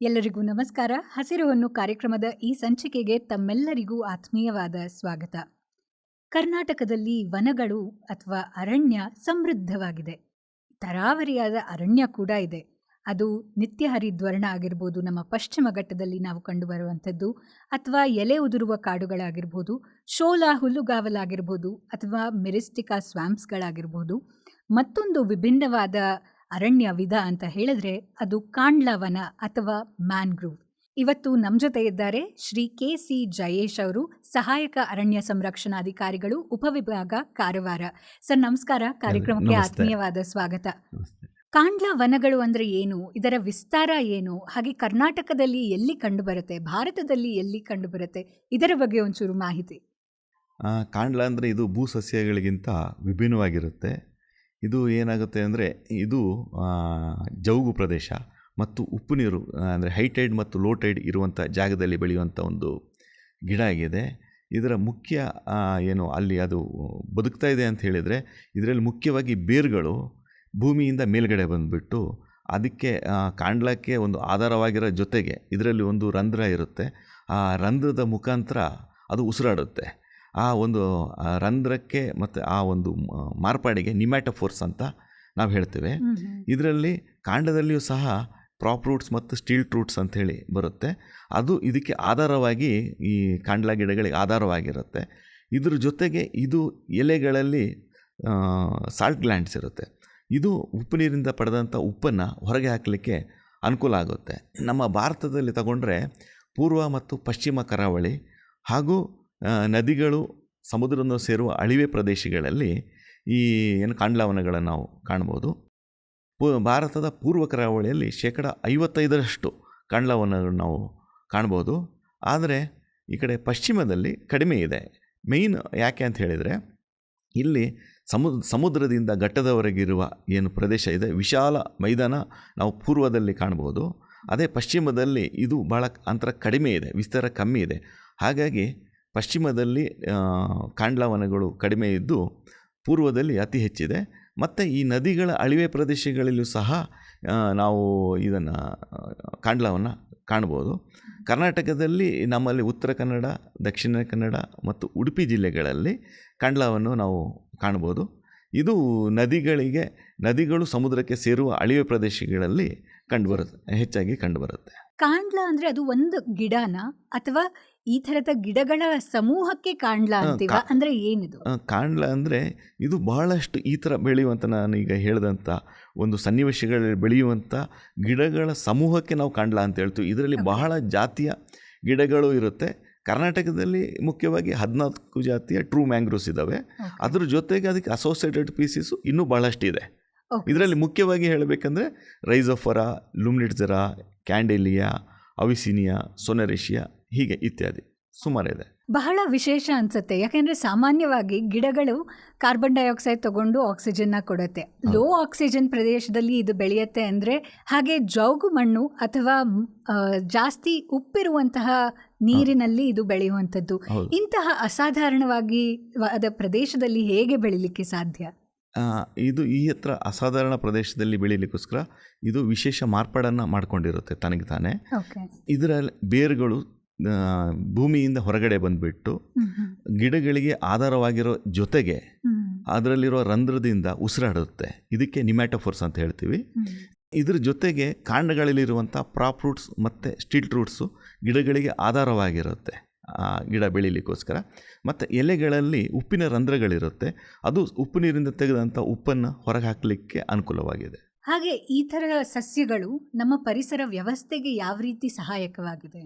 ಎಲ್ಲರಿಗೂ ನಮಸ್ಕಾರ. ಹಸಿರು ಹೊನ್ನು ಕಾರ್ಯಕ್ರಮದ ಈ ಸಂಚಿಕೆಗೆ ತಮ್ಮೆಲ್ಲರಿಗೂ ಆತ್ಮೀಯವಾದ ಸ್ವಾಗತ. ಕರ್ನಾಟಕದಲ್ಲಿ ವನಗಳು ಅಥವಾ ಅರಣ್ಯ ಸಮೃದ್ಧವಾಗಿದೆ. ತರಾವರಿಯಾದ ಅರಣ್ಯ ಕೂಡ ಇದೆ. ಅದು ನಿತ್ಯ ಹರಿದ್ವರ್ಣ ಆಗಿರ್ಬೋದು, ನಮ್ಮ ಪಶ್ಚಿಮ ಘಟ್ಟದಲ್ಲಿ ನಾವು ಕಂಡುಬರುವಂಥದ್ದು, ಅಥವಾ ಎಲೆ ಉದುರುವ ಕಾಡುಗಳಾಗಿರ್ಬೋದು, ಶೋಲಾ ಹುಲ್ಲುಗಾವಲಾಗಿರ್ಬೋದು ಅಥವಾ ಮೆರಿಸ್ಟಿಕಾ ಸ್ವಾಂಪ್ಸ್ಗಳಾಗಿರ್ಬೋದು ಮತ್ತೊಂದು ವಿಭಿನ್ನವಾದ ಅರಣ್ಯ ವಿಧ ಅಂತ ಹೇಳಿದ್ರೆ ಅದು ಕಾಂಡ್ಲವನ ಅಥವಾ ಮ್ಯಾನ್ಗ್ರೂವ್ ಇವತ್ತು ನಮ್ಮ ಜೊತೆ ಇದ್ದಾರೆ ಶ್ರೀ ಕೆ ಸಿ ಜಯೇಶ್ ಅವರು ಸಹಾಯಕ ಅರಣ್ಯ ಸಂರಕ್ಷಣಾಧಿಕಾರಿಗಳು ಉಪವಿಭಾಗ ಕಾರವಾರ. ಸರ್ ನಮಸ್ಕಾರ. ಕಾರ್ಯಕ್ರಮಕ್ಕೆ ಆತ್ಮೀಯವಾದ ಸ್ವಾಗತ. ಕಾಂಡ್ಲ ವನಗಳು ಅಂದ್ರೆ ಏನು? ಇದರ ವಿಸ್ತಾರ ಏನು? ಹಾಗೆ ಕರ್ನಾಟಕದಲ್ಲಿ ಎಲ್ಲಿ ಕಂಡುಬರುತ್ತೆ? ಭಾರತದಲ್ಲಿ ಎಲ್ಲಿ ಕಂಡುಬರುತ್ತೆ? ಇದರ ಬಗ್ಗೆ ಒಂಚೂರು ಮಾಹಿತಿ. ಕಾಂಡ್ಲ ಅಂದರೆ ಇದು ಭೂ ಸಸ್ಯಗಳಿಗಿಂತ ವಿಭಿನ್ನವಾಗಿರುತ್ತೆ. ಇದು ಏನಾಗುತ್ತೆ ಅಂದರೆ ಇದು ಜೌಗು ಪ್ರದೇಶ ಮತ್ತು ಉಪ್ಪು ನೀರು ಅಂದರೆ ಹೈಟೈಡ್ ಮತ್ತು ಲೋ ಟೈಡ್ ಇರುವಂಥ ಜಾಗದಲ್ಲಿ ಬೆಳೆಯುವಂಥ ಒಂದು ಗಿಡ ಆಗಿದೆ. ಇದರ ಮುಖ್ಯ ಏನು ಅಲ್ಲಿ ಅದು ಬದುಕ್ತಾ ಇದೆ ಅಂತ ಹೇಳಿದರೆ ಇದರಲ್ಲಿ ಮುಖ್ಯವಾಗಿ ಬೇರುಗಳು ಭೂಮಿಯಿಂದ ಮೇಲ್ಗಡೆ ಬಂದುಬಿಟ್ಟು ಅದಕ್ಕೆ ಕಾಂಡ್ಲಕ್ಕೆ ಒಂದು ಆಧಾರವಾಗಿರೋ ಜೊತೆಗೆ ಇದರಲ್ಲಿ ಒಂದು ರಂಧ್ರ ಇರುತ್ತೆ. ಆ ರಂಧ್ರದ ಮುಖಾಂತರ ಅದು ಉಸಿರಾಡುತ್ತೆ. ಆ ಒಂದು ರಂಧ್ರಕ್ಕೆ ಮತ್ತು ಆ ಒಂದು ಮಾರ್ಪಾಡಿಗೆ ನಿಮ್ಯಾಟೋಫೋರ್ಸ್ ಅಂತ ನಾವು ಹೇಳ್ತೇವೆ. ಇದರಲ್ಲಿ ಕಾಂಡದಲ್ಲಿಯೂ ಸಹ ಪ್ರಾಪ್ ರೂಟ್ಸ್ ಮತ್ತು ಸ್ಟೀಲ್ ರೂಟ್ಸ್ ಅಂಥೇಳಿ ಬರುತ್ತೆ. ಅದು ಇದಕ್ಕೆ ಆಧಾರವಾಗಿ ಈ ಕಾಂಡ್ಲ ಗಿಡಗಳಿಗೆ ಆಧಾರವಾಗಿರುತ್ತೆ. ಇದ್ರ ಜೊತೆಗೆ ಇದು ಎಲೆಗಳಲ್ಲಿ ಸಾಲ್ಟ್ ಗ್ಲ್ಯಾಂಡ್ಸ್ ಇರುತ್ತೆ. ಇದು ಉಪ್ಪು ನೀರಿಂದ ಪಡೆದಂಥ ಉಪ್ಪನ್ನು ಹೊರಗೆ ಹಾಕಲಿಕ್ಕೆ ಅನುಕೂಲ ಆಗುತ್ತೆ. ನಮ್ಮ ಭಾರತದಲ್ಲಿ ತಗೊಂಡ್ರೆ ಪೂರ್ವ ಮತ್ತು ಪಶ್ಚಿಮ ಕರಾವಳಿ ಹಾಗೂ ನದಿಗಳು ಸಮುದ್ರವನ್ನು ಸೇರುವ ಅಳಿವೆ ಪ್ರದೇಶಗಳಲ್ಲಿ ಈ ಏನು ಕಾಂಡ್ಲವನಗಳನ್ನು ನಾವು ಕಾಣ್ಬೋದು. ಪೂ, ಭಾರತದ ಪೂರ್ವ ಕರಾವಳಿಯಲ್ಲಿ ಶೇಕಡ ಐವತ್ತೈದರಷ್ಟು ಕಾಂಡ್ಲವನಗಳು ನಾವು ಕಾಣ್ಬೋದು. ಆದರೆ ಈ ಕಡೆ ಪಶ್ಚಿಮದಲ್ಲಿ ಕಡಿಮೆ ಇದೆ. ಮೇಯ್ನ್ ಯಾಕೆ ಅಂತ ಹೇಳಿದರೆ, ಇಲ್ಲಿ ಸಮು ಸಮುದ್ರದಿಂದ ಘಟ್ಟದವರೆಗಿರುವ ಏನು ಪ್ರದೇಶ ಇದೆ, ವಿಶಾಲ ಮೈದಾನ ನಾವು ಪೂರ್ವದಲ್ಲಿ ಕಾಣ್ಬೋದು. ಅದೇ ಪಶ್ಚಿಮದಲ್ಲಿ ಇದು ಭಾಳ ಅಂತರ ಕಡಿಮೆ ಇದೆ, ವಿಸ್ತಾರ ಕಮ್ಮಿ ಇದೆ. ಹಾಗಾಗಿ ಪಶ್ಚಿಮದಲ್ಲಿ ಕಾಂಡ್ಲಾ ಕಾಂಡ್ಲವನಗಳು ಕಡಿಮೆ ಇದ್ದು, ಪೂರ್ವದಲ್ಲಿ ಅತಿ ಹೆಚ್ಚಿದೆ. ಮತ್ತು ಈ ನದಿಗಳ ಅಳಿವೆ ಪ್ರದೇಶಗಳಲ್ಲೂ ಸಹ ನಾವು ಇದನ್ನು, ಕಾಂಡ್ಲವನ್ನು ಕಾಣ್ಬೋದು. ಕರ್ನಾಟಕದಲ್ಲಿ ನಮ್ಮಲ್ಲಿ ಉತ್ತರ ಕನ್ನಡ, ದಕ್ಷಿಣ ಕನ್ನಡ ಮತ್ತು ಉಡುಪಿ ಜಿಲ್ಲೆಗಳಲ್ಲಿ ಕಾಂಡ್ಲವನ್ನು ನಾವು ಕಾಣ್ಬೋದು. ಇದು ನದಿಗಳಿಗೆ, ನದಿಗಳು ಸಮುದ್ರಕ್ಕೆ ಸೇರುವ ಅಳಿವೆ ಪ್ರದೇಶಗಳಲ್ಲಿ ಕಂಡುಬರುತ್ತೆ ಹೆಚ್ಚಾಗಿ ಕಂಡುಬರುತ್ತೆ. ಕಾಂಡ್ಲ ಅಂದ್ರೆ ಅದು ಒಂದು ಗಿಡನ ಅಥವಾ ಈ ತರದ ಗಿಡಗಳ ಸಮೂಹಕ್ಕೆ ಕಾಂಡ್ಲ ಅಂತೀವ? ಅಂದ್ರೆ ಏನಿದು? ಕಾಂಡ್ಲ ಅಂದರೆ ಇದು ಬಹಳಷ್ಟು ಈ ಥರ ನಾನು ನಾನೀಗ ಹೇಳಿದಂಥ ಒಂದು ಸನ್ನಿವೇಶಗಳಲ್ಲಿ ಬೆಳೆಯುವಂಥ ಗಿಡಗಳ ಸಮೂಹಕ್ಕೆ ನಾವು ಕಾಂಡ್ಲ ಅಂತ ಹೇಳ್ತೀವಿ. ಇದರಲ್ಲಿ ಬಹಳ ಜಾತಿಯ ಗಿಡಗಳು ಇರುತ್ತೆ. ಕರ್ನಾಟಕದಲ್ಲಿ ಮುಖ್ಯವಾಗಿ ಹದಿನಾಲ್ಕು ಜಾತಿಯ ಟ್ರೂ ಮ್ಯಾಂಗ್ರೋಸ್ ಇದ್ದಾವೆ. ಅದ್ರ ಜೊತೆಗೆ ಅದಕ್ಕೆ ಅಸೋಸಿಯೇಟೆಡ್ ಪೀಸಸ್ ಇನ್ನೂ ಬಹಳಷ್ಟು ಇದೆ ಇದರಲ್ಲಿ ಮುಖ್ಯವಾಗಿ ಹೇಳಬೇಕಂದ್ರೆ ರೈಸೋಫರ ಲುಮ್ನಿಟ್ಜರ ಕ್ಯಾಂಡೆಲಿಯಾ ಅವಿಸಿನಿಯಾ ಸೊನೆರೇಷಿಯಾ ಹೀಗೆ ಇತ್ಯಾದಿ. ಸುಮಾರಿದೆ ಬಹಳ ವಿಶೇಷ ಅನ್ಸುತ್ತೆ. ಯಾಕೆಂದ್ರೆ ಸಾಮಾನ್ಯವಾಗಿ ಗಿಡಗಳು ಕಾರ್ಬನ್ ಡೈಆಕ್ಸೈಡ್ ತಗೊಂಡು ಆಕ್ಸಿಜನ್ನ ಕೊಡುತ್ತೆ. ಲೋ ಆಕ್ಸಿಜನ್ ಪ್ರದೇಶದಲ್ಲಿ ಇದು ಬೆಳೆಯುತ್ತೆ ಅಂದ್ರೆ ಹಾಗೆ ಜೌಗು ಮಣ್ಣು ಅಥವಾ ಜಾಸ್ತಿ ಉಪ್ಪಿರುವಂತಹ ನೀರಿನಲ್ಲಿ ಇದು ಬೆಳೆಯುವಂಥದ್ದು. ಇಂತಹ ಅಸಾಧಾರಣವಾಗಿ ಅದ ಪ್ರದೇಶದಲ್ಲಿ ಹೇಗೆ ಬೆಳಿಲಿಕ್ಕೆ ಸಾಧ್ಯ? ಇದು ಈ ಹತ್ರ ಅಸಾಧಾರಣ ಪ್ರದೇಶದಲ್ಲಿ ಬೆಳೀಲಿಕ್ಕೋಸ್ಕರ ಇದು ವಿಶೇಷ ಮಾರ್ಪಾಡನ್ನು ಮಾಡ್ಕೊಂಡಿರುತ್ತೆ ತನಗೆ ತಾನೇ. ಇದರಲ್ಲಿ ಬೇರುಗಳು ಭೂಮಿಯಿಂದ ಹೊರಗಡೆ ಬಂದುಬಿಟ್ಟು ಗಿಡಗಳಿಗೆ ಆಧಾರವಾಗಿರೋ ಜೊತೆಗೆ ಅದರಲ್ಲಿರೋ ರಂಧ್ರದಿಂದ ಉಸಿರಾಡುತ್ತೆ. ಇದಕ್ಕೆ ನಿಮ್ಯಾಟೋಫೋರ್ಸ್ ಅಂತ ಹೇಳ್ತೀವಿ. ಇದ್ರ ಜೊತೆಗೆ ಕಾಂಡಗಳಲ್ಲಿರುವಂಥ ಪ್ರಾಪ್ ರೂಟ್ಸ್ ಮತ್ತು ಸ್ಟಿಲ್ ರೂಟ್ಸು ಗಿಡಗಳಿಗೆ ಆಧಾರವಾಗಿರುತ್ತೆ. ಗಿಡ ಬೆಳೀಲಿಕ್ಕೋಸ್ಕರ. ಮತ್ತು ಎಲೆಗಳಲ್ಲಿ ಉಪ್ಪಿನ ರಂಧ್ರಗಳಿರುತ್ತೆ. ಅದು ಉಪ್ಪು ನೀರಿಂದ ತೆಗೆದಂಥ ಉಪ್ಪನ್ನು ಹೊರಗೆ ಹಾಕಲಿಕ್ಕೆ ಅನುಕೂಲವಾಗಿದೆ. ಹಾಗೆ ಈ ಥರ ಸಸ್ಯಗಳು ನಮ್ಮ ಪರಿಸರ ವ್ಯವಸ್ಥೆಗೆ ಯಾವ ರೀತಿ ಸಹಾಯಕವಾಗಿದೆ?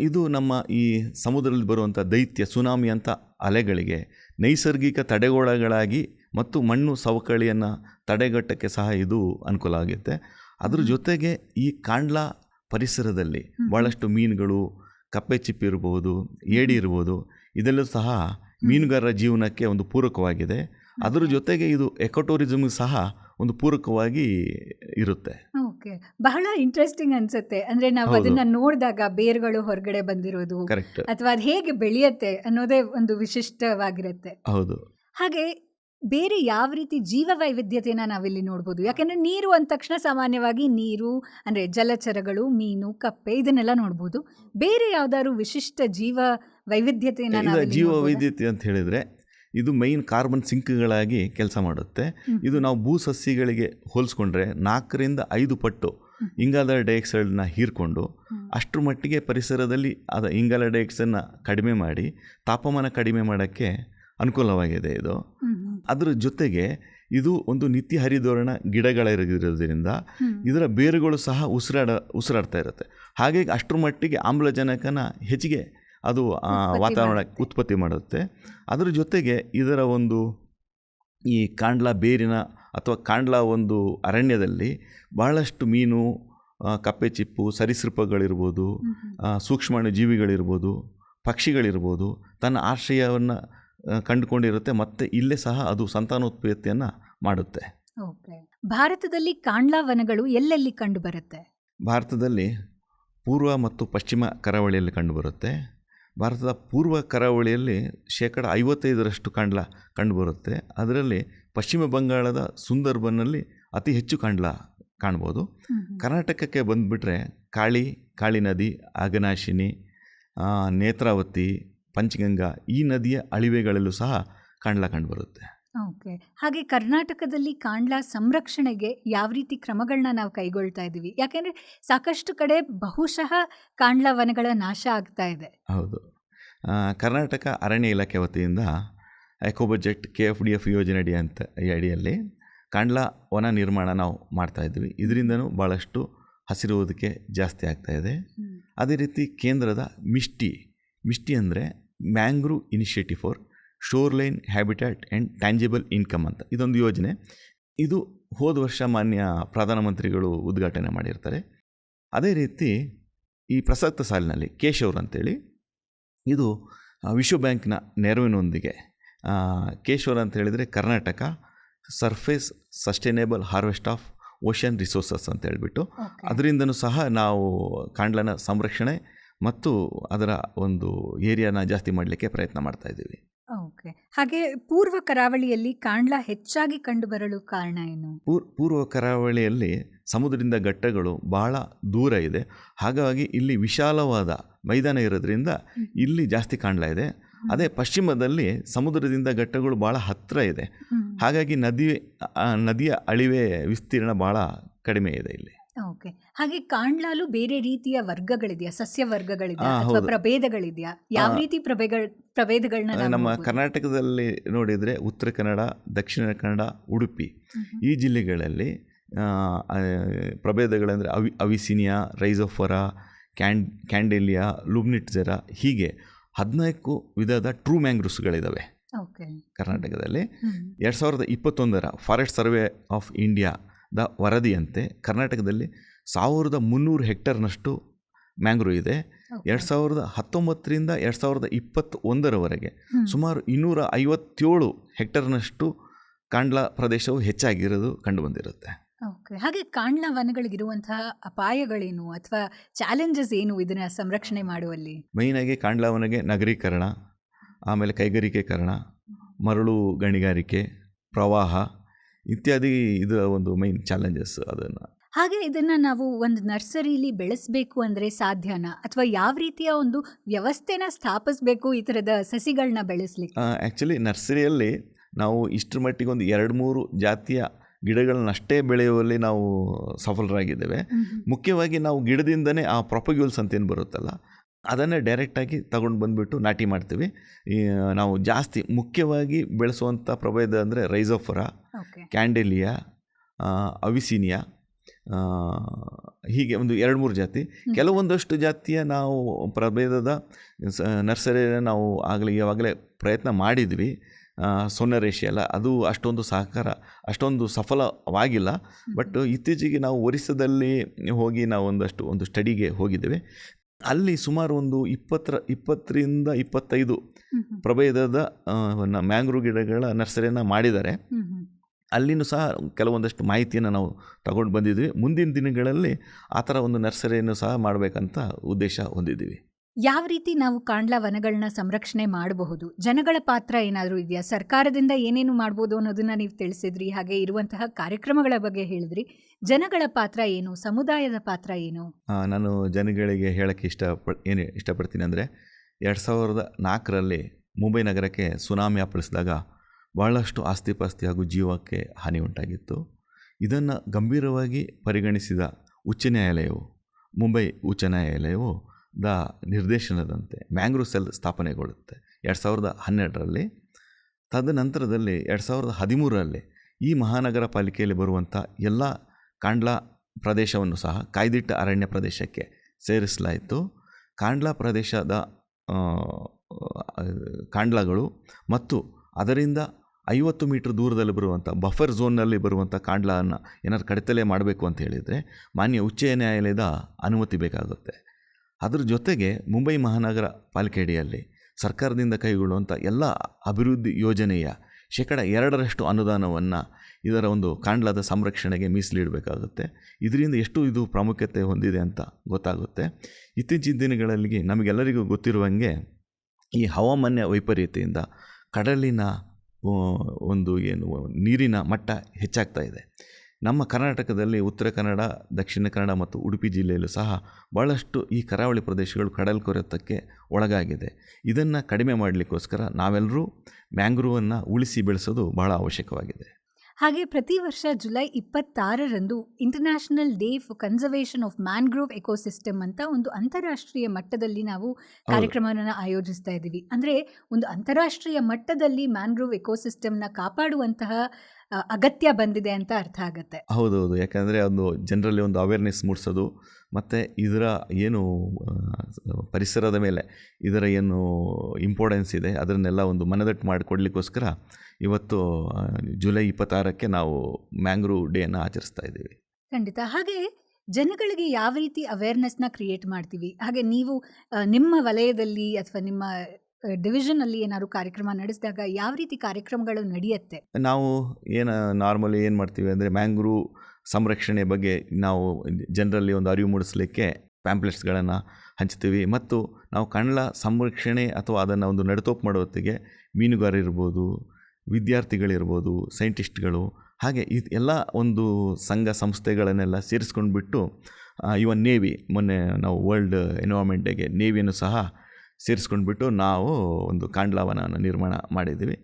ಇದು ನಮ್ಮ ಈ ಸಮುದ್ರದಲ್ಲಿ ಬರುವಂಥ ದೈತ್ಯ ಸುನಾಮಿ ಅಂತ ಅಲೆಗಳಿಗೆ ನೈಸರ್ಗಿಕ ತಡೆಗೋಳಗಳಾಗಿ ಮತ್ತು ಮಣ್ಣು ಸವಕಳಿಯನ್ನು ತಡೆಗಟ್ಟಕ್ಕೆ ಸಹ ಇದು ಅನುಕೂಲ ಆಗುತ್ತೆ. ಅದ್ರ ಜೊತೆಗೆ ಈ ಕಾಂಡ್ಲಾ ಪರಿಸರದಲ್ಲಿ. ಭಾಳಷ್ಟು ಮೀನುಗಳು ಕಪ್ಪೆ ಚಿಪ್ಪು ಇರ್ಬೋದು ಏಡಿ ಇರ್ಬೋದು ಇದೆಲ್ಲೂ ಸಹ ಮೀನುಗಾರರ ಜೀವನಕ್ಕೆ ಒಂದು ಪೂರಕವಾಗಿದೆ. ಅದರ ಜೊತೆಗೆ ಇದು ಎಕೋಟೂರಿಸಮ್ ಸಹ ಒಂದು ಪೂರಕವಾಗಿ ಇರುತ್ತೆ. ಓಕೆ. ಬಹಳ ಇಂಟ್ರೆಸ್ಟಿಂಗ್ ಅನ್ಸುತ್ತೆ. ಅಂದ್ರೆ ನಾವು. ಅದನ್ನ ನೋಡಿದಾಗ ಬೇರ್ಗಳು ಹೊರಗಡೆ ಬಂದಿರೋದು ಕರೆಕ್ಟ್ ಅಥವಾ ಅದು ಹೇಗೆ ಬೆಳೆಯುತ್ತೆ ಅನ್ನೋದೇ ಒಂದು ವಿಶಿಷ್ಟವಾಗಿರುತ್ತೆ. ಹೌದು. ಹಾಗೆ ಬೇರೆ ಯಾವ ರೀತಿ ಜೀವ ವೈವಿಧ್ಯತೆಯನ್ನು ನಾವಿಲ್ಲಿ ನೋಡ್ಬೋದು? ಯಾಕೆಂದರೆ ನೀರು ಅಂದ ತಕ್ಷಣ ಸಾಮಾನ್ಯವಾಗಿ ನೀರು ಅಂದರೆ ಜಲಚರಗಳು ಮೀನು ಕಪ್ಪೆ ಇದನ್ನೆಲ್ಲ ನೋಡ್ಬೋದು. ಬೇರೆ ಯಾವ್ದಾದ್ರು ವಿಶಿಷ್ಟ ಜೀವ ವೈವಿಧ್ಯತೆನ ನಾವು ಜೀವ ವೈವಿಧ್ಯತೆ ಅಂತ ಹೇಳಿದರೆ ಇದು ಮೈನ್ ಕಾರ್ಬನ್ ಸಿಂಕ್ಗಳಾಗಿ ಕೆಲಸ ಮಾಡುತ್ತೆ. ಇದು ನಾವು ಭೂ ಸಸ್ಯಗಳಿಗೆ ಹೋಲಿಸ್ಕೊಂಡ್ರೆ ನಾಲ್ಕರಿಂದ ಐದು ಪಟ್ಟು ಇಂಗಾಲದ ಇಂಗಾಲ ಡೈಆಕ್ಸೈಡ್ನ ಹೀರ್ಕೊಂಡು. ಅಷ್ಟರ ಮಟ್ಟಿಗೆ ಪರಿಸರದಲ್ಲಿ ಅದು ಇಂಗಾಲ ಡೈಆಕ್ಸೈಡ್ನ ಕಡಿಮೆ ಮಾಡಿ ತಾಪಮಾನ ಕಡಿಮೆ ಮಾಡೋಕ್ಕೆ ಅನುಕೂಲವಾಗಿದೆ ಇದು. ಅದರ ಜೊತೆಗೆ ಇದು ಒಂದು ನಿತ್ಯ ಹರಿದೋರಣ ಗಿಡಗಳಿರೋದ್ರಿಂದ. ಇದರ ಬೇರುಗಳು ಸಹ ಉಸಿರಾಡ ಉಸಿರಾಡ್ತಾ ಇರುತ್ತೆ ಹಾಗಾಗಿ ಅಷ್ಟರ ಮಟ್ಟಿಗೆ ಆಮ್ಲಜನಕನ ಹೆಚ್ಚಿಗೆ ಅದು ವಾತಾವರಣ ಮಾಡುತ್ತೆ. ಉತ್ಪತ್ತಿ ಮಾಡುತ್ತೆ ಅದರ ಜೊತೆಗೆ ಇದರ ಒಂದು ಈ ಕಾಂಡ್ಲಾ ಬೇರಿನ ಅಥವಾ ಕಾಂಡ್ಲಾ ಒಂದು ಅರಣ್ಯದಲ್ಲಿ ಬಹಳಷ್ಟು ಮೀನು ಕಪ್ಪೆ ಚಿಪ್ಪು ಸರೀಸೃಪಗಳಿರ್ಬೋದು ಸೂಕ್ಷ್ಮಾಣು ಜೀವಿಗಳಿರ್ಬೋದು ಪಕ್ಷಿಗಳಿರ್ಬೋದು ತನ್ನ ಆಶ್ರಯವನ್ನು ಕಂಡುಕೊಂಡಿರುತ್ತೆ. ಮತ್ತು ಇಲ್ಲೇ ಸಹ ಅದು ಸಂತಾನೋತ್ಪತ್ತಿಯನ್ನು ಮಾಡುತ್ತೆ. ಭಾರತದಲ್ಲಿ ಕಾಂಡ್ಲಾ ವನಗಳು ಎಲ್ಲೆಲ್ಲಿ ಕಂಡು ಬರುತ್ತೆ ಭಾರತದಲ್ಲಿ ಪೂರ್ವ ಮತ್ತು ಪಶ್ಚಿಮ ಕರಾವಳಿಯಲ್ಲಿ ಕಂಡುಬರುತ್ತೆ. ಭಾರತದ ಪೂರ್ವ ಕರಾವಳಿಯಲ್ಲಿ ಶೇಕಡ ಐವತ್ತೈದರಷ್ಟು ಕಾಂಡ್ಲ ಕಂಡುಬರುತ್ತೆ. ಅದರಲ್ಲಿ ಪಶ್ಚಿಮ ಬಂಗಾಳದ ಸುಂದರ್ಬನ್ನಲ್ಲಿ ಅತಿ ಹೆಚ್ಚು ಕಾಂಡ್ಲ ಕಾಣ್ಬೋದು. ಕರ್ನಾಟಕಕ್ಕೆ ಬಂದುಬಿಟ್ರೆ ಕಾಳಿ ಕಾಳಿ ನದಿ ಅಗನಾಶಿನಿ ನೇತ್ರಾವತಿ ಪಂಚಗಂಗಾ ಈ ನದಿಯ ಅಳಿವೆಗಳಲ್ಲೂ ಸಹ ಕಾಂಡ್ಲ ಕಂಡುಬರುತ್ತೆ. ಓಕೆ. ಹಾಗೆ ಕರ್ನಾಟಕದಲ್ಲಿ ಕಾಂಡ್ಲ ಸಂರಕ್ಷಣೆಗೆ ಯಾವ ರೀತಿ ಕ್ರಮಗಳನ್ನ ನಾವು ಕೈಗೊಳ್ತಾ ಇದ್ದೀವಿ? ಯಾಕೆಂದ್ರೆ ಸಾಕಷ್ಟು ಕಡೆ ಬಹುಶಃ ಕಾಂಡ್ಲ ವನಗಳ ನಾಶ ಆಗ್ತಾ ಇದೆ. ಹೌದು. ಕರ್ನಾಟಕ ಅರಣ್ಯ ಇಲಾಖೆ ವತಿಯಿಂದ eco budget K F D F ಯೋಜನೆ ಅಡಿ ಅಂತ ಈ ಅಡಿಯಲ್ಲಿ ಕಾಂಡ್ಲ ವನ ನಿರ್ಮಾಣ ನಾವು ಮಾಡ್ತಾಯಿದ್ವಿ ಇದರಿಂದನೂ ಭಾಳಷ್ಟು ಹಸಿರುವುದಕ್ಕೆ ಜಾಸ್ತಿ ಆಗ್ತಾಯಿದೆ ಅದೇ ರೀತಿ ಕೇಂದ್ರದ ಮಿಷ್ಟಿ ಮಿಷ್ಟಿ ಅಂದರೆ mangrove initiative for shoreline habitat and tangible income ಅಂತ. ಇದೊಂದು ಯೋಜನೆ. ಇದು ಹೋದ ವರ್ಷ ಮಾನ್ಯ ಪ್ರಧಾನಮಂತ್ರಿಗಳು ಉದ್ಘಾಟನೆ ಮಾಡಿರ್ತಾರೆ. ಅದೇ ರೀತಿ ಈ ಪ್ರಸಕ್ತ ಸಾಲಿನಲ್ಲಿ ಕೇಶವ್ರು ಅಂತೇಳಿ ಇದು ವಿಶ್ವ ಬ್ಯಾಂಕ್ನ ನೆರವಿನೊಂದಿಗೆ ಕೇಶವರ್ ಅಂತ ಹೇಳಿದರೆ Karnataka surface sustainable harvest of ocean resources ಅಂತ ಹೇಳಿಬಿಟ್ಟು ಅದರಿಂದನೂ ಸಹ ನಾವು ಕಾಂಡ್ಲನ ಸಂರಕ್ಷಣೆ ಮತ್ತು ಅದರ ಒಂದು ಏರಿಯಾನ ಜಾಸ್ತಿ ಮಾಡಲಿಕ್ಕೆ ಪ್ರಯತ್ನ ಮಾಡ್ತಾ ಇದ್ದೀವಿ. ಓಕೆ. ಹಾಗೆ ಪೂರ್ವ ಕರಾವಳಿಯಲ್ಲಿ ಕಾಂಡ್ಲಾ ಹೆಚ್ಚಾಗಿ ಕಂಡುಬರಲು ಕಾರಣ ಏನು? ಪೂರ್ ಪೂರ್ವ ಕರಾವಳಿಯಲ್ಲಿ ಸಮುದ್ರದಿಂದ ಘಟ್ಟಗಳು ಬಹಳ ದೂರ ಇದೆ. ಹಾಗಾಗಿ ಇಲ್ಲಿ ವಿಶಾಲವಾದ ಮೈದಾನ ಇರೋದ್ರಿಂದ ಇಲ್ಲಿ ಜಾಸ್ತಿ ಕಾಣ್ಲಾ ಇದೆ. ಅದೇ ಪಶ್ಚಿಮದಲ್ಲಿ ಸಮುದ್ರದಿಂದ ಘಟ್ಟಗಳು ಭಾಳ ಹತ್ತಿರ ಇದೆ. ಹಾಗಾಗಿ ನದಿ ನದಿಯ ಅಳಿವೆ ವಿಸ್ತೀರ್ಣ ಭಾಳ ಕಡಿಮೆ ಇದೆ ಇಲ್ಲಿ. ಓಕೆ ಹಾಗೆ ಕಾಂಡ್ಲಾಲು ಬೇರೆ ರೀತಿಯ ವರ್ಗಗಳಿದೆಯಾ? ಸಸ್ಯ ವರ್ಗಗಳಿದೆಯಾ? ಅಥವಾ ಹೌದು. ಪ್ರಭೇದಗಳಿದೆಯಾ? ಯಾವ ರೀತಿ ಪ್ರಭೇಗಳ ಪ್ರಭೇದಗಳನ್ನ ನಾವು ನಮ್ಮ ನೋಡ್ಬೋದು? ಕರ್ನಾಟಕದಲ್ಲಿ ನೋಡಿದರೆ ಉತ್ತರ ಕನ್ನಡ ದಕ್ಷಿಣ ಕನ್ನಡ ಉಡುಪಿ. ಈ ಜಿಲ್ಲೆಗಳಲ್ಲಿ ಪ್ರಭೇದಗಳಂದರೆ ಆ, ಪ್ರಭೇದಗಳೆಂದರೆ ಅವಿ ಅವಿಸಿನಿಯಾ ರೈಸೋಫರ ಕ್ಯಾಂಡ್ ಕ್ಯಾಂಡೆಲಿಯಾ ಲುಬ್ನಿಟ್ಜೆರಾ ಹೀಗೆ ಹದಿನಾಲ್ಕು ವಿಧದ ಟ್ರೂ ಮ್ಯಾಂಗ್ರೂಸ್ಗಳಿದ್ದಾವೆ ಓಕೆ ಕರ್ನಾಟಕದಲ್ಲಿ. ಹ್ಮ್. ಎರಡು ಸಾವಿರದ ಇಪ್ಪತ್ತೊಂದರ ಫಾರೆಸ್ಟ್ ಸರ್ವೆ ಆಫ್ ಇಂಡಿಯಾದ ವರದಿಯಂತೆ ಕರ್ನಾಟಕದಲ್ಲಿ ಸಾವಿರದ ಮುನ್ನೂರು ಹೆಕ್ಟರ್ನಷ್ಟು ಮ್ಯಾಂಗ್ರೋ ಇದೆ. ಎರಡು ಸಾವಿರದ ಹತ್ತೊಂಬತ್ತರಿಂದ ಎರಡು ಸಾವಿರದ ಇಪ್ಪತ್ತೊಂದರವರೆಗೆ ಒಂದರವರೆಗೆ ಸುಮಾರು ಇನ್ನೂರ ಐವತ್ತೇಳು ಹೆಕ್ಟರ್ನಷ್ಟು ಕಾಂಡ್ಲಾ ಪ್ರದೇಶವು ಹೆಚ್ಚಾಗಿರೋದು ಕಂಡುಬಂದಿರುತ್ತೆ ಓಕೆ. ಹಾಗೆ ಕಾಂಡ್ಲ ವನಗಳಿಗಿರುವಂತಹ ಅಪಾಯಗಳೇನು ಅಥವಾ ಚಾಲೆಂಜಸ್ ಏನು ಇದನ್ನ ಸಂರಕ್ಷಣೆ ಮಾಡುವಲ್ಲಿ? ಮೈನಾಗಿ ಕಾಂಡ್ಲಾವನಿಗೆ ನಗರೀಕರಣ ಆಮೇಲೆ ಕೈಗಾರಿಕೀಕರಣ ಮರಳು ಗಣಿಗಾರಿಕೆ ಪ್ರವಾಹ ಇತ್ಯಾದಿ ಇದು ಒಂದು ಮೈನ್ ಚಾಲೆಂಜಸ್ ಅದನ್ನು. ಹಾಗೆ ಇದನ್ನು ನಾವು ಒಂದು ನರ್ಸರಿಲಿ ಬೆಳೆಸಬೇಕು ಅಂದರೆ ಸಾಧ್ಯನಾ? ಅಥವಾ ಯಾವ ರೀತಿಯ ಒಂದು ವ್ಯವಸ್ಥೆನ ಸ್ಥಾಪಿಸಬೇಕು ಈ ಥರದ ಸಸಿಗಳನ್ನ ಬೆಳೆಸ್ಲಿಕ್ಕೆ? ಆ್ಯಕ್ಚುಲಿ ನರ್ಸರಿಯಲ್ಲಿ ನಾವು ಇಷ್ಟರ ಮಟ್ಟಿಗೆ ಒಂದು ಎರಡು ಮೂರು ಜಾತಿಯ ಗಿಡಗಳನ್ನಷ್ಟೇ ಬೆಳೆಯುವಲ್ಲಿ ನಾವು ಸಫಲರಾಗಿದ್ದೇವೆ. ಮುಖ್ಯವಾಗಿ ನಾವು ಗಿಡದಿಂದನೇ ಆ ಪ್ರೊಪಗ್ಯೂಲ್ಸ್ ಅಂತೇನು ಬರುತ್ತಲ್ಲ? ಅದನ್ನೇ ಡೈರೆಕ್ಟಾಗಿ ತಗೊಂಡು ಬಂದುಬಿಟ್ಟು ನಾಟಿ ಮಾಡ್ತೀವಿ. ಈ ನಾವು ಜಾಸ್ತಿ ಮುಖ್ಯವಾಗಿ ಬೆಳೆಸುವಂಥ ಪ್ರಭೇದ ಅಂದರೆ ರೈಸೋಫರ ಕ್ಯಾಂಡೆಲಿಯಾ ಅವಿಸಿನಿಯಾ ಹೀಗೆ ಒಂದು ಎರಡು ಮೂರು ಜಾತಿ. ಕೆಲವೊಂದಷ್ಟು ಜಾತಿಯ ನಾವು ಪ್ರಭೇದದ ಸ ನರ್ಸರಿನ ನಾವು ಆಗಲೇ ಯಾವಾಗಲೇ ಪ್ರಯತ್ನ ಮಾಡಿದ್ವಿ. ಸೊನ್ನ ರೇಷಿಯಲ್ಲ ಅದು ಅಷ್ಟೊಂದು ಸಹಕಾರ ಅಷ್ಟೊಂದು ಸಫಲವಾಗಿಲ್ಲ. ಬಟ್ ಇತ್ತೀಚೆಗೆ ನಾವು ಒರಿಸ್ಸಾದಲ್ಲಿ ಹೋಗಿ ನಾವು ಒಂದಷ್ಟು ಒಂದು ಸ್ಟಡಿಗೆ ಹೋಗಿದ್ದೇವೆ. ಅಲ್ಲಿ ಸುಮಾರು ಒಂದು ಇಪ್ಪತ್ತರ ಇಪ್ಪತ್ತರಿಂದ ಇಪ್ಪತ್ತೈದು ಪ್ರಭೇದದ ಮ್ಯಾಂಗ್ರೂವ್ ಮ್ಯಾಂಗ್ರೋ ಗಿಡಗಳ ನರ್ಸರಿಯನ್ನು ಮಾಡಿದ್ದಾರೆ. ಅಲ್ಲಿನೂ ಸಹ ಕೆಲವೊಂದಷ್ಟು ಮಾಹಿತಿಯನ್ನು ನಾವು ತಗೊಂಡು ಬಂದಿದ್ವಿ. ಮುಂದಿನ ದಿನಗಳಲ್ಲಿ ಆ ಥರ ಒಂದು ನರ್ಸರಿಯನ್ನು ಸಹ ಮಾಡಬೇಕಂತ ಉದ್ದೇಶ ಹೊಂದಿದ್ದೀವಿ. ಯಾವ ರೀತಿ ನಾವು ಕಾಂಡ್ಲ ವನಗಳನ್ನ ಸಂರಕ್ಷಣೆ ಮಾಡಬಹುದು? ಜನಗಳ ಪಾತ್ರ ಏನಾದರೂ ಇದೆಯಾ? ಸರ್ಕಾರದಿಂದ ಏನೇನು ಮಾಡ್ಬೋದು ಅನ್ನೋದನ್ನ ನೀವು ತಿಳಿಸಿದ್ರಿ, ಹಾಗೆ ಇರುವಂತಹ ಕಾರ್ಯಕ್ರಮಗಳ ಬಗ್ಗೆ ಹೇಳಿದ್ರಿ. ಜನಗಳ ಪಾತ್ರ ಏನು? ಸಮುದಾಯದ ಪಾತ್ರ ಏನು? ನಾನು ಜನಗಳಿಗೆ ಹೇಳಕ್ಕೆ ಇಷ್ಟ ಏನು ಇಷ್ಟಪಡ್ತೀನಿ ಅಂದರೆ, ಎರಡು ಸಾವಿರದ ನಾಲ್ಕರಲ್ಲಿ ಮುಂಬೈ ನಗರಕ್ಕೆ ಸುನಾಮಿ ಅಪ್ಪಳಿಸಿದಾಗ ಭಾಳಷ್ಟು ಆಸ್ತಿಪಾಸ್ತಿ ಹಾಗೂ ಜೀವಕ್ಕೆ ಹಾನಿ ಉಂಟಾಗಿತ್ತು. ಇದನ್ನು ಗಂಭೀರವಾಗಿ ಪರಿಗಣಿಸಿದ ಉಚ್ಚ ನ್ಯಾಯಾಲಯವು, ಮುಂಬೈ ಉಚ್ಚ ನ್ಯಾಯಾಲಯವು ದ ನಿರ್ದೇಶನದಂತೆ ಮ್ಯಾಂಗ್ರೂವ್ ಸೆಲ್ ಸ್ಥಾಪನೆಗೊಳ್ಳುತ್ತೆ. ಎರಡು ಸಾವಿರದ ಹನ್ನೆರಡರಲ್ಲಿ, ತದನಂತರದಲ್ಲಿ ಎರಡು ಸಾವಿರದ ಹದಿಮೂರರಲ್ಲಿ ಈ ಮಹಾನಗರ ಪಾಲಿಕೆಯಲ್ಲಿ ಬರುವಂಥ ಎಲ್ಲ ಕಾಂಡ್ಲಾ ಪ್ರದೇಶವನ್ನು ಸಹ ಕಾಯ್ದಿಟ್ಟ ಅರಣ್ಯ ಪ್ರದೇಶಕ್ಕೆ ಸೇರಿಸಲಾಯಿತು. ಕಾಂಡ್ಲಾ ಪ್ರದೇಶದ ಕಾಂಡ್ಲಗಳು ಮತ್ತು ಅದರಿಂದ ಐವತ್ತು ಮೀಟ್ರ್ ದೂರದಲ್ಲಿ ಬರುವಂಥ ಬಫರ್ ಝೋನ್ನಲ್ಲಿ ಬರುವಂಥ ಕಾಂಡ್ಲಾನ ಏನಾದ್ರು ಕಡಿತಲೇ ಮಾಡಬೇಕು ಅಂತ ಹೇಳಿದರೆ ಮಾನ್ಯ ಉಚ್ಚ ನ್ಯಾಯಾಲಯದ ಅನುಮತಿ ಬೇಕಾಗುತ್ತೆ. ಅದ್ರ ಜೊತೆಗೆ ಮುಂಬೈ ಮಹಾನಗರ ಪಾಲಿಕೆಯಡಿಯಲ್ಲಿ ಸರ್ಕಾರದಿಂದ ಕೈಗೊಳ್ಳುವಂಥ ಎಲ್ಲ ಅಭಿವೃದ್ಧಿ ಯೋಜನೆಯ ಶೇಕಡ ಎರಡರಷ್ಟು ಅನುದಾನವನ್ನು ಇದರ ಒಂದು ಕಾಂಡ್ಲದ ಸಂರಕ್ಷಣೆಗೆ ಮೀಸಲಿಡಬೇಕಾಗುತ್ತೆ. ಇದರಿಂದ ಎಷ್ಟು ಇದು ಪ್ರಾಮುಖ್ಯತೆ ಹೊಂದಿದೆ ಅಂತ ಗೊತ್ತಾಗುತ್ತೆ. ಇತ್ತೀಚಿನ ದಿನಗಳಲ್ಲಿ ನಮಗೆಲ್ಲರಿಗೂ ಗೊತ್ತಿರುವಂಗೆ ಈ ಹವಾಮಾನ ವೈಪರೀತ್ಯದಿಂದ ಕಡಲಿನ ಒಂದು ಏನು, ನೀರಿನ ಮಟ್ಟ ಹೆಚ್ಚಾಗ್ತಾ ಇದೆ. ನಮ್ಮ ಕರ್ನಾಟಕದಲ್ಲಿ ಉತ್ತರ ಕನ್ನಡ ದಕ್ಷಿಣ ಕನ್ನಡ ಮತ್ತು ಉಡುಪಿ ಜಿಲ್ಲೆಯಲ್ಲೂ ಸಹ ಭಾಳಷ್ಟು ಈ ಕರಾವಳಿ ಪ್ರದೇಶಗಳು ಕಡಲ್ ಕೊರೆತಕ್ಕೆ ಒಳಗಾಗಿದೆ. ಇದನ್ನು ಕಡಿಮೆ ಮಾಡಲಿಕ್ಕೋಸ್ಕರ ನಾವೆಲ್ಲರೂ ಮ್ಯಾಂಗ್ರೂವನ್ನು ಉಳಿಸಿ ಬೆಳೆಸೋದು ಬಹಳ ಅವಶ್ಯಕವಾಗಿದೆ. ಹಾಗೆ ಪ್ರತಿ ವರ್ಷ ಜುಲೈ ಇಪ್ಪತ್ತಾರರಂದು international day for conservation of mangrove ecosystem ಅಂತ ಒಂದು ಅಂತಾರಾಷ್ಟ್ರೀಯ ಮಟ್ಟದಲ್ಲಿ ನಾವು ಕಾರ್ಯಕ್ರಮವನ್ನು ಆಯೋಜಿಸ್ತಾ ಇದ್ದೀವಿ. ಅಂದರೆ ಒಂದು ಅಂತಾರಾಷ್ಟ್ರೀಯ ಮಟ್ಟದಲ್ಲಿ ಮ್ಯಾನ್ಗ್ರೋವ್ ಎಕೋಸಿಸ್ಟಮ್ನ ಕಾಪಾಡುವಂತಹ ಅಗತ್ಯ ಬಂದಿದೆ ಅಂತ ಅರ್ಥ ಆಗುತ್ತೆ. ಹೌದೌದು. ಯಾಕಂದರೆ ಒಂದು ಜನರಲ್ಲಿ ಒಂದು ಅವೇರ್ನೆಸ್ ಮೂಡಿಸೋದು ಮತ್ತು ಇದರ ಏನು ಪರಿಸರದ ಮೇಲೆ ಇದರ ಏನು ಇಂಪಾರ್ಟೆನ್ಸ್ ಇದೆ ಅದನ್ನೆಲ್ಲ ಒಂದು ಮನದಟ್ಟು ಮಾಡಿಕೊಡ್ಲಿಕ್ಕೋಸ್ಕರ ಇವತ್ತು ಜುಲೈ ಇಪ್ಪತ್ತಾರಕ್ಕೆ ನಾವು ಮ್ಯಾಂಗ್ರೂ ಡೇಯನ್ನು ಆಚರಿಸ್ತಾ ಇದ್ದೀವಿ. ಖಂಡಿತ. ಹಾಗೆ ಜನಗಳಿಗೆ ಯಾವ ರೀತಿ ಅವೇರ್ನೆಸ್ನ ಕ್ರಿಯೇಟ್ ಮಾಡ್ತೀವಿ? ಹಾಗೆ ನೀವು ನಿಮ್ಮ ವಲಯದಲ್ಲಿ ಅಥವಾ ನಿಮ್ಮ ಡಿವಿಷನ್ ಅಲ್ಲಿ ಏನಾದ್ರು ಕಾರ್ಯಕ್ರಮ ನಡೆಸಿದಾಗ ಯಾವ ರೀತಿ ಕಾರ್ಯಕ್ರಮಗಳು ನಡೆಯುತ್ತೆ? ನಾವು ಏನು ನಾರ್ಮಲಿ ಏನು ಮಾಡ್ತೀವಿ ಅಂದರೆ ಮ್ಯಾಂಗ್ರೂ ಸಂರಕ್ಷಣೆ ಬಗ್ಗೆ ನಾವು ಜನರಲ್ಲಿ ಒಂದು ಅರಿವು ಮೂಡಿಸಲಿಕ್ಕೆ ಪ್ಯಾಂಪ್ಲೆಟ್ಸ್ಗಳನ್ನು ಹಂಚ್ತೀವಿ. ಮತ್ತು ನಾವು ಕಣ್ಣ ಸಂರಕ್ಷಣೆ ಅಥವಾ ಅದನ್ನು ಒಂದು ನಡತೋಪು ಮಾಡೋತ್ತಿಗೆ ಮೀನುಗಾರ ಮೀನುಗಾರರಿರ್ಬೋದು ವಿದ್ಯಾರ್ಥಿಗಳಿರ್ಬೋದು ಸೈಂಟಿಸ್ಟ್ಗಳು ಹಾಗೆ ಇದು ಎಲ್ಲ ಒಂದು ಸಂಘ ಸಂಸ್ಥೆಗಳನ್ನೆಲ್ಲ ಸೇರಿಸ್ಕೊಂಡ್ಬಿಟ್ಟು ಇವನ್ ನೇವಿ ಮೊನ್ನೆ ನಾವು ವರ್ಲ್ಡ್ ಎನ್ವೈರ್ಮೆಂಟ್ ಡೇಗೆ ನೇವಿಯನ್ನು ಸಹ ಸೇರಿಸ್ಕೊಂಡ್ಬಿಟ್ಟು ನಾವು ಒಂದು ಕಾಂಡ್ಲಾವನವನ್ನು ನಿರ್ಮಾಣ ಮಾಡಿದ್ದೀವಿ.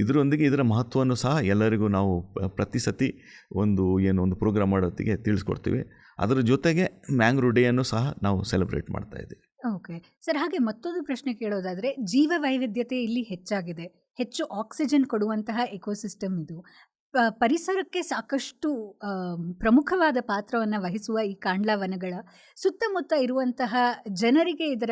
ಇದರೊಂದಿಗೆ ಇದರ ಮಹತ್ವವನ್ನು ಸಹ ಎಲ್ಲರಿಗೂ ನಾವು ಪ್ರತಿ ಸತಿ ಒಂದು ಏನು ಒಂದು ಪ್ರೋಗ್ರಾಮ್ ಮಾಡೋತ್ತಿಗೆ ತಿಳಿಸ್ಕೊಡ್ತೀವಿ. ಅದರ ಜೊತೆಗೆ ಮ್ಯಾಂಗ್ರೂ ಡೇಯನ್ನು ಸಹ ನಾವು ಸೆಲೆಬ್ರೇಟ್ ಮಾಡ್ತಾ ಇದ್ದೀವಿ. ಓಕೆ. ಸರ್ ಹಾಗೆ ಮತ್ತೊಂದು ಪ್ರಶ್ನೆ ಕೇಳೋದಾದರೆ ಜೀವ ವೈವಿಧ್ಯತೆ ಇಲ್ಲಿ ಹೆಚ್ಚಾಗಿದೆ. ಹೆಚ್ಚು ಆಕ್ಸಿಜನ್ ಕೊಡುವಂತಹ ಎಕೋಸಿಸ್ಟಮ್ ಇದು. ಪರಿಸರಕ್ಕೆ ಸಾಕಷ್ಟು ಪ್ರಮುಖವಾದ ಪಾತ್ರವನ್ನು ವಹಿಸುವ ಈ ಕಾಂಡ್ಲಾ ವನಗಳ ಸುತ್ತಮುತ್ತ ಇರುವಂತಹ ಜನರಿಗೆ ಇದರ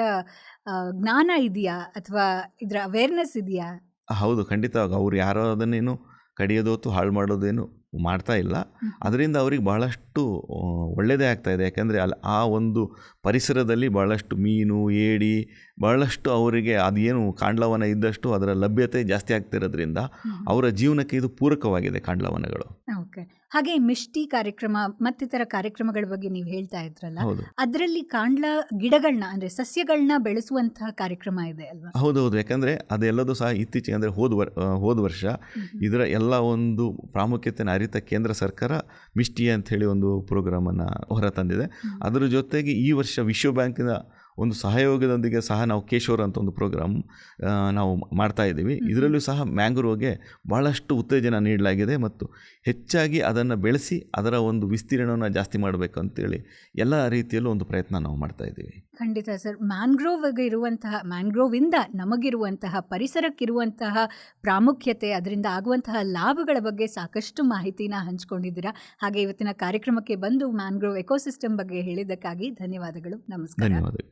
ಜ್ಞಾನ ಇದೆಯಾ? ಅಥವಾ ಇದರ ಅವೇರ್ನೆಸ್ ಇದೆಯಾ? ಹೌದು ಖಂಡಿತವಾಗ ಅವ್ರು ಯಾರೋ ಅದನ್ನೇನು ಕಡಿಯೋದೋತು ಹಾಳು ಮಾಡೋದೇನು ಮಾಡ್ತಾ ಇಲ್ಲ. ಅದರಿಂದ ಅವ್ರಿಗೆ ಭಾಳಷ್ಟು ಆ, ಒಳ್ಳೆಯದೇ ಆಗ್ತಾ ಇದೆ. ಯಾಕಂದರೆ ಅಲ್ಲಿ ಆ ಒಂದು ಪರಿಸರದಲ್ಲಿ ಭಾಳಷ್ಟು ಮೀನು ಏಡಿ ಭಾಳಷ್ಟು ಅವರಿಗೆ ಅದೇನು ಕಾಂಡ್ಲವನ ಇದ್ದಷ್ಟು ಅದರ ಲಭ್ಯತೆ ಜಾಸ್ತಿ ಆಗ್ತಿರೋದ್ರಿಂದ ಅವರ ಜೀವನಕ್ಕೆ ಇದು ಪೂರಕವಾಗಿದೆ ಕಾಂಡ್ಲವನಗಳು. ಓಕೆ. ಹಾಗೆ ಮಿಷ್ಟಿ ಕಾರ್ಯಕ್ರಮ ಮತ್ತಿತರ ಕಾರ್ಯಕ್ರಮಗಳ ಬಗ್ಗೆ ನೀವು ಹೇಳ್ತಾ ಇದ್ರಲ್ಲ ಅದರಲ್ಲಿ ಕಾಂಡ್ಲ ಗಿಡಗಳನ್ನ ಅಂದ್ರೆ ಸಸ್ಯಗಳನ್ನ ಬೆಳೆಸುವಂತಹ ಕಾರ್ಯಕ್ರಮ ಇದೆ ಅಲ್ವಾ? ಹೌದೌದು. ಯಾಕಂದರೆ ಅದೆಲ್ಲದೂ ಸಹ ಇತ್ತೀಚೆಗೆ ಅಂದರೆ ಹೋದ ವರ್ ಹೋದ ವರ್ಷ ಇದರ ಎಲ್ಲ ಒಂದು ಪ್ರಾಮುಖ್ಯತೆಯನ್ನು ಅರಿತ ಕೇಂದ್ರ ಸರ್ಕಾರ ಮಿಷ್ಟಿ ಅಂಥೇಳಿ ಒಂದು ಪ್ರೋಗ್ರಾಮನ್ನು ಹೊರತಂದಿದೆ ಅದರ ಜೊತೆಗೆ ಈ ವರ್ಷ ವಿಶ್ವ ಬ್ಯಾಂಕಿನ ಒಂದು ಸಹಯೋಗದೊಂದಿಗೆ ಸಹ ನಾವು ಕೇಶೋರ್ ಅಂತ ಒಂದು ಪ್ರೋಗ್ರಾಮ್ ನಾವು ಮಾಡ್ತಾ ಇದ್ದೀವಿ. ಇದರಲ್ಲೂ ಸಹ ಮ್ಯಾಂಗ್ರೋವ್ಗೆ ಭಾಳಷ್ಟು ಉತ್ತೇಜನ ನೀಡಲಾಗಿದೆ ಮತ್ತು ಹೆಚ್ಚಾಗಿ ಅದನ್ನು ಬೆಳೆಸಿ ಅದರ ಒಂದು ವಿಸ್ತೀರ್ಣವನ್ನು ಜಾಸ್ತಿ ಮಾಡಬೇಕು ಅಂತೇಳಿ ಎಲ್ಲ ರೀತಿಯಲ್ಲೂ ಒಂದು ಪ್ರಯತ್ನ ನಾವು ಮಾಡ್ತಾ ಇದ್ದೀವಿ. ಖಂಡಿತ ಸರ್. ಮ್ಯಾಂಗ್ರೋವ್ಗೆ ಇರುವಂತಹ ಮ್ಯಾಂಗ್ರೋವಿಂದ ನಮಗಿರುವಂತಹ ಪರಿಸರಕ್ಕಿರುವಂತಹ ಪ್ರಾಮುಖ್ಯತೆ ಅದರಿಂದ ಆಗುವಂತಹ ಲಾಭಗಳ ಬಗ್ಗೆ ಸಾಕಷ್ಟು ಮಾಹಿತಿನ ಹಂಚ್ಕೊಂಡಿದ್ದೀರಾ. ಹಾಗೆ ಇವತ್ತಿನ ಕಾರ್ಯಕ್ರಮಕ್ಕೆ ಬಂದು ಮ್ಯಾಂಗ್ರೋವ್ ಎಕೋಸಿಸ್ಟಮ್ ಬಗ್ಗೆ ಹೇಳಿದ್ದಕ್ಕಾಗಿ ಧನ್ಯವಾದಗಳು. ನಮಸ್ಕಾರ. ಧನ್ಯವಾದಗಳು.